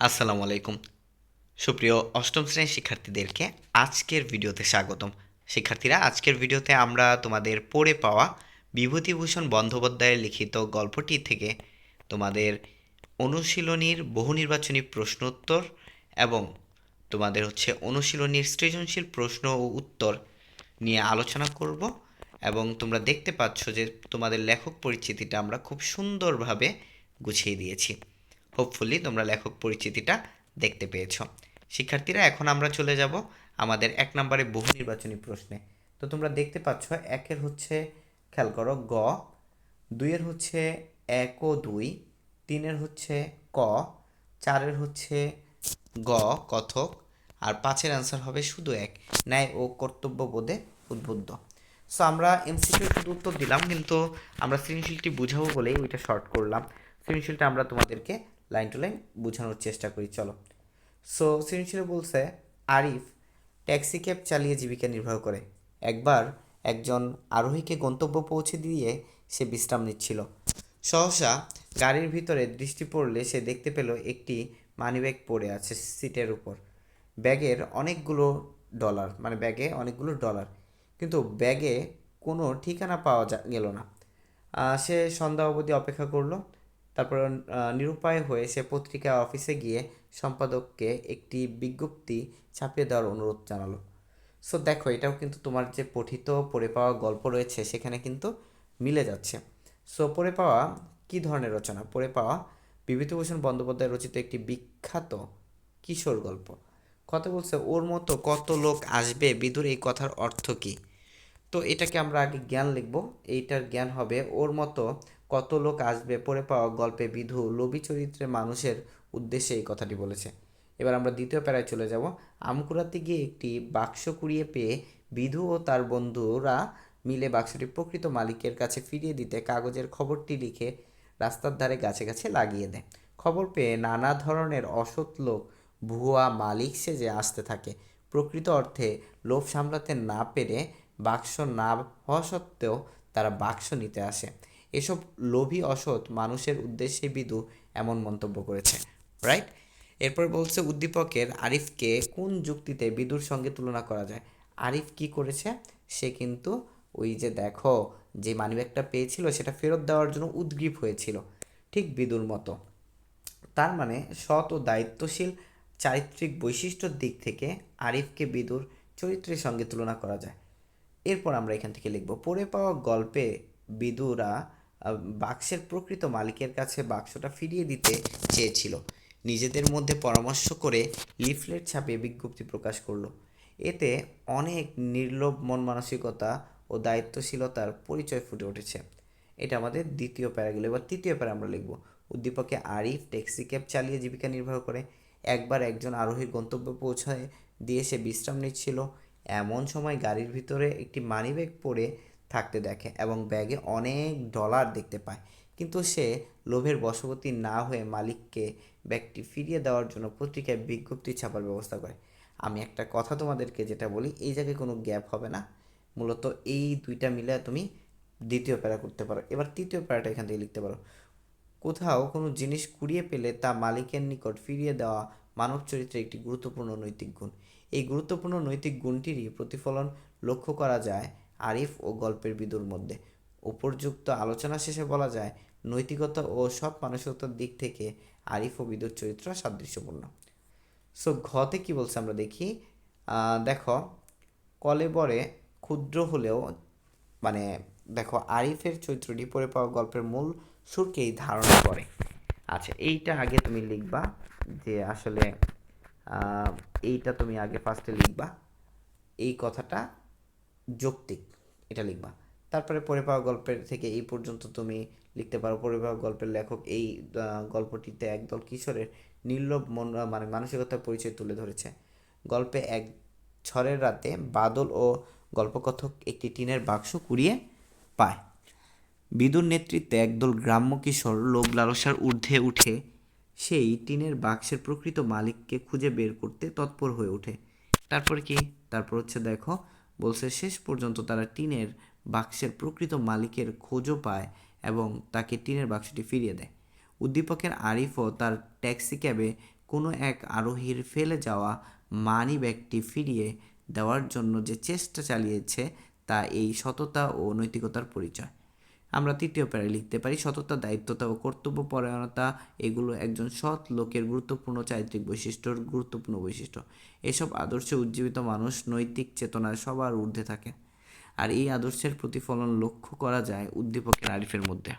আসসালামু আলাইকুম। সুপ্রিয় অষ্টম শ্রেণির শিক্ষার্থীদেরকে আজকের ভিডিওতে স্বাগতম। শিক্ষার্থীরা, আজকের ভিডিওতে আমরা তোমাদের পড়ে পাওয়া বিভূতিভূষণ বন্দ্যোপাধ্যায়ের লিখিত গল্পটি থেকে তোমাদের অনুশীলনীর বহু নির্বাচনী প্রশ্নোত্তর এবং তোমাদের হচ্ছে অনুশীলনীর সৃজনশীল প্রশ্ন ও উত্তর নিয়ে আলোচনা করব এবং তোমরা দেখতে পাচ্ছ যে তোমাদের লেখক পরিচিতিটা আমরা খুব সুন্দরভাবে গুছিয়ে দিয়েছি। হোপফুলি তোমরা লেখক পরিচিতিটা দেখতে পেয়েছ। শিক্ষার্থীরা, এখন আমরা চলে যাব আমাদের এক নম্বরে বহু নির্বাচনী প্রশ্নে। তো তোমরা দেখতে পাচ্ছ, একের হচ্ছে, খেয়াল করো, গ, দুইয়ের হচ্ছে এক ও দুই, তিনের হচ্ছে ক, চারের হচ্ছে গ, কথক, আর পাঁচের অ্যান্সার হবে শুধু এক, ন্যায় ও কর্তব্যবোধে উদ্বুদ্ধ। সো আমরা এমসিকিউ শুধু উত্তর দিলাম, কিন্তু আমরা সৃজনশীলটি বুঝাবো বলেই ওইটা শর্ট করলাম। সৃজনশীলটা আমরা তোমাদেরকে লাইন টু লাইন বোঝানোর চেষ্টা করি, চলো। সো সৃজনশীল বলছে, আরিফ ট্যাক্সি ক্যাব চালিয়ে জীবিকা নির্বাহ করে। একবার একজন আরোহীকে গন্তব্য পৌঁছে দিয়ে সে বিশ্রাম নিচ্ছিল। সহসা গাড়ির ভিতরে দৃষ্টি পড়লে সে দেখতে পেল একটি মানিব্যাগ পড়ে আছে সিটের উপর। ব্যাগের অনেকগুলো ডলার মানে ব্যাগে অনেকগুলো ডলার, কিন্তু ব্যাগে কোনো ঠিকানা পাওয়া গেল না। সে সন্ধ্যা অবধি অপেক্ষা করল। তারপর নিরুপায় হয়ে সে পত্রিকা অফিসে গিয়ে সম্পাদককে একটি বিজ্ঞপ্তি ছাপিয়ে দেওয়ার অনুরোধ জানালো। সো দেখো, এটাও কিন্তু তোমার যে পঠিত, পড়ে পাওয়া গল্প রয়েছে, সেখানে কিন্তু মিলে যাচ্ছে। সো পড়ে পাওয়া কী ধরনের রচনা? পড়ে পাওয়া বিভূতিভূষণ বন্দ্যোপাধ্যায় রচিত একটি বিখ্যাত কিশোর গল্প। কথা বলছে, ওর মতো কত লোক আসবে? বিদুর, এই কথার অর্থ কী? তো এটাকে আমরা আগে জ্ঞান লিখব। এইটার জ্ঞান হবে, ওর মতো কত লোক আসবে, পড়ে পাওয়া গল্পে বিধু, লোভী চরিত্রে মানুষের উদ্দেশ্যে এই কথাটি বলেছে। এবার আমরা দ্বিতীয় প্যারায় চলে যাব। আমকুড়াতে গিয়ে একটি বাক্স কুড়িয়ে পেয়ে বিধু ও তার বন্ধুরা মিলে বাক্সটি প্রকৃত মালিকের কাছে ফিরিয়ে দিতে কাগজের খবরটি লিখে রাস্তার ধারে গাছে গাছে লাগিয়ে দেয়। খবর পেয়ে নানা ধরনের অসৎ লোক, ভুয়া মালিক সেজে আসতে থাকে। প্রকৃত অর্থে লোভ সামলাতে না পেরে বাক্স না হওয়া সত্ত্বেও তারা বাক্স নিতে আসে। এসব লোভী অসৎ মানুষের উদ্দেশ্যে বিদু এমন মন্তব্য করেছে রাইট এরপর বলছে উদ্দীপকের আরিফকে কোন যুক্তিতে বিদুর সঙ্গে তুলনা করা যায়? আরিফ কি করেছে? সে কিন্তু ওই যে দেখো, যে মানিব্যাগটা পেয়েছিল, সেটা ফেরত দেওয়ার জন্য উদ্গ্রীব হয়েছিল, ঠিক বিদুর মতো। তার মানে সৎ ও দায়িত্বশীল চারিত্রিক বৈশিষ্ট্যর দিক থেকে আরিফকে বিদুর চরিত্রের সঙ্গে তুলনা করা যায়। এরপর আমরা এখান থেকে লিখব, পড়ে পাওয়া গল্পে বিদুরা বাক্সের প্রকৃত মালিকের কাছে বাক্সটা ফিরিয়ে দিতে চেয়েছিল। নিজেদের মধ্যে পরামর্শ করে লিফলেট ছাপিয়ে বিজ্ঞপ্তি প্রকাশ করল। এতে অনেক নির্লোভ মন মানসিকতা ও দায়িত্বশীলতার পরিচয় ফুটে উঠেছে। এটা আমাদের দ্বিতীয় প্যারাগুলো এবার তৃতীয় প্যারা আমরা লিখব। উদ্দীপকে আরিফ ট্যাক্সি ক্যাব চালিয়ে জীবিকা নির্বাহ করে। একবার একজন আরোহী গন্তব্যে পৌঁছায় দিয়ে সে বিশ্রাম নিচ্ছিল। এমন সময় গাড়ির ভিতরে একটি মানিব্যাগ পড়ে থাকতে দেখে এবং ব্যাগে অনেক ডলার দেখতে পায়। কিন্তু সে লোভের বশবর্তী না হয়ে মালিককে ব্যাগটি ফিরিয়ে দেওয়ার জন্য পত্রিকায় বিজ্ঞপ্তি ছাপার ব্যবস্থা করে। আমি একটা কথা তোমাদেরকে যেটা বলি, এই জায়গায় কোনো গ্যাপ হবে না। মূলত এই দুইটা মিলে তুমি দ্বিতীয় প্যারা করতে পারো। এবার তৃতীয় প্যারাটা এখান থেকে লিখতে পারো। কোথাও কোনো জিনিস কুড়িয়ে পেলে তা মালিকের নিকট ফিরিয়ে দেওয়া মানব চরিত্রের একটি গুরুত্বপূর্ণ নৈতিক গুণ। এই গুরুত্বপূর্ণ নৈতিক গুণটিরই প্রতিফলন লক্ষ্য করা যায় আরিফ ও গল্পের বিদুর মধ্যে। উপর্যুক্ত আলোচনা শেষে বলা যায়, নৈতিকতা ও সৎ মানসিকতার দিক থেকে আরিফ ও বিদুর চরিত্র সাদৃশ্যপূর্ণ। সো ঘতে কি বলছে আমরা দেখি। দেখো কলেবরে ক্ষুদ্র হলেও মানে দেখো, আরিফের চরিত্রটি পড়ে পাওয়া গল্পের মূল সুরকেই ধারণা করে। আচ্ছা এইটা আগে তুমি লিখবা, যে আসলে এইটা তুমি আগে ফার্স্টে লিখবা। এই কথাটা যৌক্তিক। এটা লিখবা। তারপরে পড়ে পাওয়া গল্পের থেকে এই পর্যন্ত তুমি লিখতে পারো। পড়ে পাওয়া গল্পের লেখক এই গল্পটিতে একদল কিশোরের নির্লোভ মন মানে মানসিকতার পরিচয় তুলে ধরেছে। গল্পে এক ঝড়ের রাতে বাদল ও গল্পকথক একটি টিনের বাক্স কুড়িয়ে পায়। বিদুর নেতৃত্বে একদল গ্রাম্য কিশোর লোভ লালসার ঊর্ধ্বে উঠে সেই টিনের বাক্সের প্রকৃত মালিককে খুঁজে বের করতে তৎপর হয়ে ওঠে। তারপর কি? তারপর হচ্ছে দেখো বলছে শেষ পর্যন্ত তারা টিনের বাক্সের প্রকৃত মালিকের খোঁজও পায় এবং তাকে টিনের বাক্সটি ফিরিয়ে দেয়। উদ্দীপকের আরিফও তার ট্যাক্সি ক্যাবে কোনো এক আরোহীর ফেলে যাওয়া মানি ব্যাগটি ফিরিয়ে দেওয়ার জন্য যে চেষ্টা চালিয়েছে তা এই সততা ও নৈতিকতার পরিচয়। আমরা তৃতীয় প্যারায় লিখতে পারি। সততা, দায়িত্বতা ও কর্তব্যপরায়ণতা এগুলো একজন সৎ লোকের গুরুত্বপূর্ণ চারিত্রিক বৈশিষ্ট্যর গুরুত্বপূর্ণ বৈশিষ্ট্য। এসব আদর্শে উজ্জীবিত মানুষ নৈতিক চেতনায় সবার ঊর্ধ্বে থাকে আর এই আদর্শের প্রতিফলন লক্ষ্য করা যায় উদ্দীপকের আরিফের মধ্যে।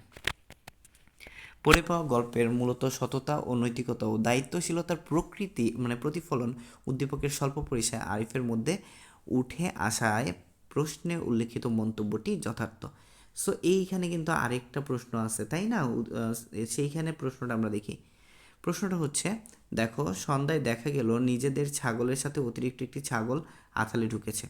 পড়ে পাওয়া গল্পের মূলত সততা ও নৈতিকতা ও দায়িত্বশীলতার প্রকৃতি মানে প্রতিফলন উদ্দীপকের স্বল্প পরিসরে আরিফের মধ্যে উঠে আসায় প্রশ্নে উল্লেখিত মন্তব্যটি যথার্থ। সো এইখানে কিন্তু আরেকটা প্রশ্ন আছে, তাই না? সেইখানে প্রশ্নটা আমরা দেখি। প্রশ্নটা হচ্ছে, দেখো, সন্ধ্যায় দেখা গেল নিজেদের ছাগলের সাথে অতিরিক্ত একটি ছাগল আথালে ঢুকেছে।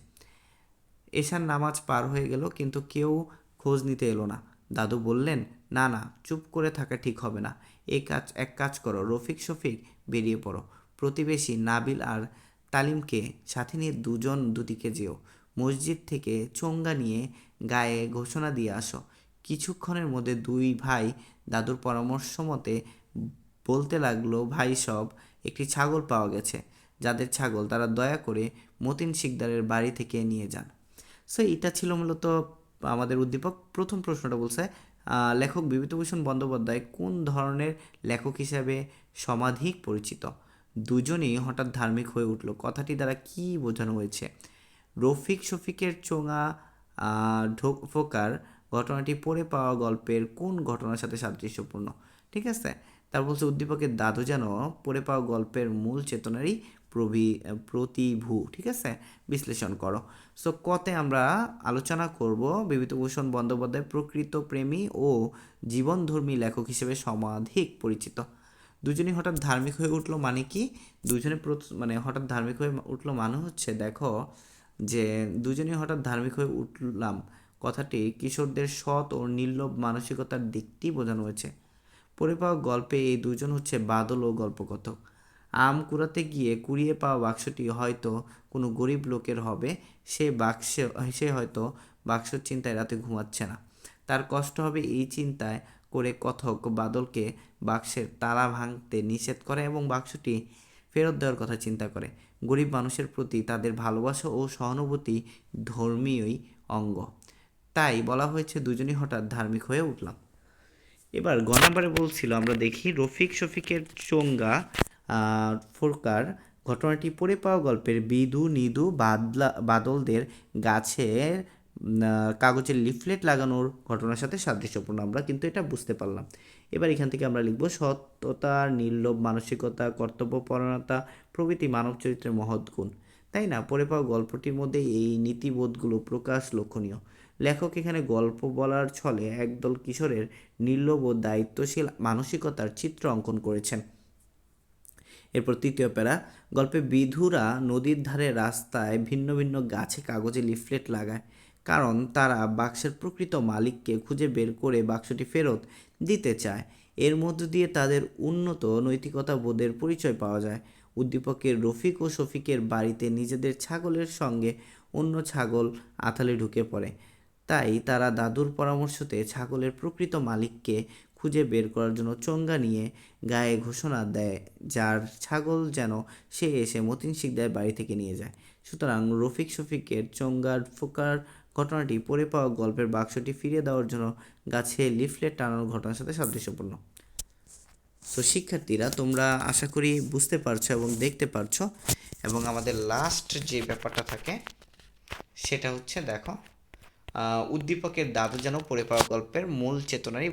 এশার নামাজ পার হয়ে গেল, কিন্তু কেউ খোঁজ নিতে এলো না। দাদু বললেন, না না, চুপ করে থাকা ঠিক হবে না। এই কাজ, এক কাজ করো, রফিক শফিক বেরিয়ে পড়ো। প্রতিবেশী নাবিল আর তালিমকে সাথে নিয়ে দুজন দুদিকে যেও। মসজিদ থেকে চোঙ্গা নিয়ে গায়ে ঘোষণা দিয়ে আসো। কিছুক্ষণের মধ্যে দুই ভাই দাদুর পরামর্শ মতে বলতে লাগল, ভাই, সব একটি ছাগল পাওয়া গেছে। যাদের ছাগল তারা দয়া করে মতিন শিকদারের বাড়ি থেকে নিয়ে যান। সো এটা ছিল মূলত আমাদের উদ্দীপক। প্রথম প্রশ্নটা বলছে লেখক বিভূতিভূষণ বন্দ্যোপাধ্যায় কোন ধরনের লেখক হিসাবে সমাধিক পরিচিত? দুজনেই হঠাৎ ধার্মিক হয়ে উঠল। কথাটি দ্বারা কি বোঝানো হয়েছে? রফিক শফিকের চোঙা ঢোক ফোকার ঘটনাটি পড়ে পাওয়া গল্পের কোন ঘটনার সাথে সাদৃশ্যপূর্ণ? ঠিক আছে? তার বলছে, উদ্দীপকের দাদু যেন পড়ে পাওয়া গল্পের মূল চেতনারই প্রভি প্রতিভূ। ঠিক আছে? বিশ্লেষণ করো। সো, কতে আমরা আলোচনা করব বিভূতিভূষণ বন্দ্যোপাধ্যায় প্রকৃত প্রেমী ও জীবনধর্মী লেখক হিসেবে সমাধিক পরিচিত। দুজনেই হঠাৎ ধার্মিক হয়ে উঠল মানে কি? দুজনে মানে হঠাৎ ধার্মিক হয়ে উঠল মানে হচ্ছে, দেখো যে দুজনেই হঠাৎ ধার্মিক হয়ে উঠলাম। কথাটি কিশোরদের সৎ ও নির্লোভ মানসিকতার দিকটি বোঝানো হয়েছে। পড়ে পাওয়া গল্পে এই দুজন হচ্ছে বাদল ও গল্পকথক। আম কুড়াতে গিয়ে কুড়িয়ে পাওয়া বাক্সটি হয়তো কোনো গরিব লোকের হবে। সে বাক্সে, সে হয়তো বাক্সর চিন্তায় রাতে ঘুমাচ্ছে না। তার কষ্ট হবে এই চিন্তায় করে কথক বাদলকে বাক্সের তালা ভাঙতে নিষেধ করে এবং বাক্সটি ফেরত দেওয়ার কথা চিন্তা করে। গরিব মানুষের প্রতি তাদের ভালোবাসা ও সহানুভূতি ধর্মীয়ই অঙ্গ। তাই বলা হয়েছে দুজনই হঠাৎ ধার্মিক হয়ে উঠলাম। এবার গ নাম্বারে বলছিল, আমরা দেখি রফিক শফিকের চোঙ্গা ফোরকার ঘটনাটি পড়ে পাওয়া গল্পের বিধু নিদু বাদলা, বাদলদের গাছের কাগজের লিফলেট লাগানোর ঘটনার সাথে সাদৃশ্যপূর্ণ। আমরা কিন্তু এটা বুঝতে পারলাম। এবার এখান থেকে আমরা লিখব, সত্যতা, নির্লোভ, মানসিকতা কর্তব্যপরণতা প্রভৃতি মানব চরিত্রের মহৎ গুণ। তাই না? পরে পাওয়া গল্পটির মধ্যে এই নীতিবোধগুলো প্রকাশ লক্ষণীয়। লেখক এখানে গল্প বলার ছলে একদল কিশোরের নির্লোভ ও দায়িত্বশীল মানসিকতার চিত্র অঙ্কন করেছেন। এরপর তৃতীয় প্যারা, গল্পে বিধুরা নদীর ধারে রাস্তায় ভিন্ন ভিন্ন গাছে কাগজে লিফলেট লাগায়। কারণ তারা বাক্সের প্রকৃত মালিককে খুঁজে বের করে বাক্সটি ফেরত দিতে চায়। এর মধ্য দিয়ে তাদের উন্নত নৈতিকতা বোধের পরিচয় পাওয়া যায়। উদ্দীপকের রফিক ও শফিকের বাড়িতে নিজেদের ছাগলের সঙ্গে অন্য ছাগল আথালে ঢুকে পড়ে। তাই তারা দাদুর পরামর্শতে ছাগলের প্রকৃত মালিককে খুঁজে বের করার জন্য চঙ্গা নিয়ে গায়ে ঘোষণা দেয়, যার ছাগল যেন সে এসে মতিন শিকদার বাড়ি থেকে নিয়ে যায়। সুতরাং রফিক শফিকের চঙ্গার ফোকার ঘটনাটি পড়ে পাওয়া গল্পের বাক্সটি ফিরিয়ে দেওয়ার জন্য গাছে লিফলেট টানানোর ঘটনার সাথে সাদৃশ্যপূর্ণ। তো শিক্ষার্থীরা, তোমরা আশা করি বুঝতে পারছ এবং দেখতে পারছ এবং আমাদের লাস্ট যে ব্যাপারটা থাকে, সেটা হচ্ছে দেখো উদ্দীপকের দাদু যেন পড়ে পাওয়া গল্পের মূল চেতনারই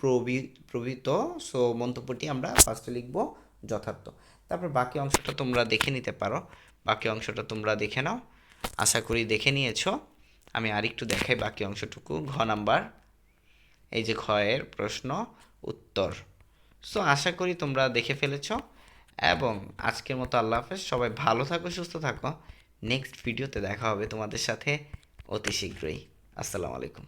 প্রবি প্রবৃত সো মন্তব্যটি আমরা ফার্স্টে লিখব যথার্থ। তারপর বাকি অংশটা তোমরা দেখে নিতে পারো। বাকি অংশটা তোমরা দেখে নাও। আশা করি দেখে নিয়েছো। আমি আরেকটু দেখাই বাকি অংশটুকু। ঘ নাম্বার, এই যে ঘয়ের প্রশ্ন, উত্তর। সো আশা করি তোমরা দেখে ফেলেছ এবং আজকের মতো আল্লাহ হাফেজ। সবাই ভালো থাকো, সুস্থ থাকো। নেক্সট ভিডিওতে দেখা হবে তোমাদের সাথে অতি শীঘ্রই। আসসালামু আলাইকুম।